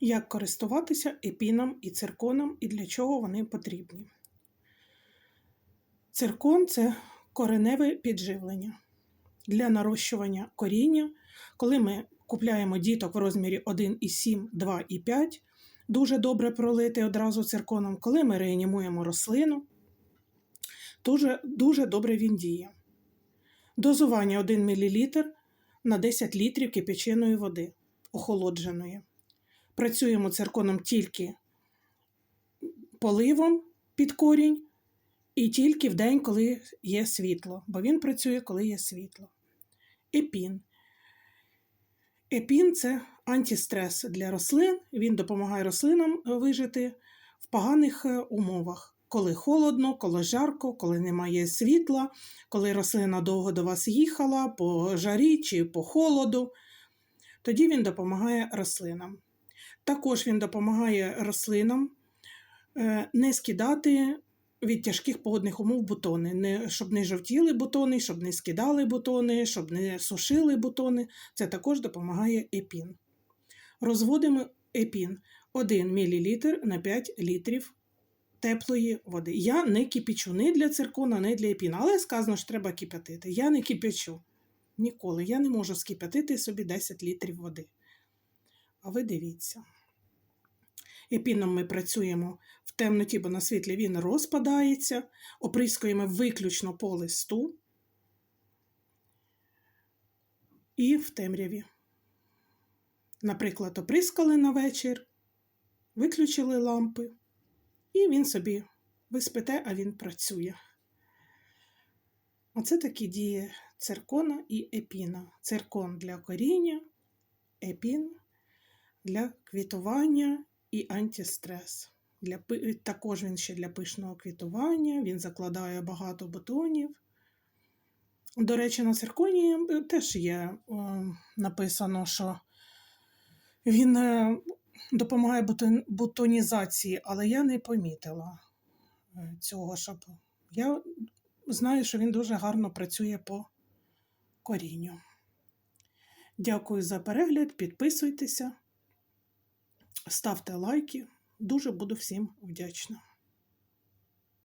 Як користуватися епіном і цирконом і для чого вони потрібні. Циркон це кореневе підживлення для нарощування коріння. Коли ми купляємо діток в розмірі 1,7, 2,5, дуже добре пролити одразу цирконом. Коли ми реанімуємо рослину, дуже, дуже добре він діє. Дозування 1 мл на 10 літрів кипяченої води, охолодженої. Працюємо цирконом тільки поливом під корінь і тільки в день, коли є світло, бо він працює, коли є світло. Епін. Епін це антистрес для рослин. Він допомагає рослинам вижити в поганих е, умовах. Коли холодно, коли жарко, коли немає світла, коли рослина довго до вас їхала по жарі чи по холоду, тоді він допомагає рослинам. Також він допомагає рослинам е, не скидати від тяжких погодних умов бутони, не, щоб не жовтіли бутони, щоб не скидали бутони, щоб не сушили бутони. Це також допомагає епін. Розводимо епін 1 мл на 5 літрів теплої води. Я не кипячу ні для циркона, ні для епіна, але сказано, що треба кипятити. Я не кипячу. Ніколи. Я не можу скипятити собі 10 літрів води. А ви дивіться. Епіном ми працюємо в темноті, бо на світлі він розпадається, оприскуємо виключно по листу і в темряві. Наприклад, оприскали на вечір, виключили лампи, і він собі ви спите, а він працює. Оце такі дії циркона і епіна. Циркон для коріння, епін для квітування і антистрес. Для, Також він ще для пишного квітування, він закладає багато бутонів. До речі, на цирконі теж є о, написано, що він е, допомагає бутон, бутонізації, але я не помітила е, цього, щоб я знаю, що він дуже гарно працює по корінню. Дякую за перегляд, підписуйтеся. Ставте лайки. Дуже буду всім вдячна.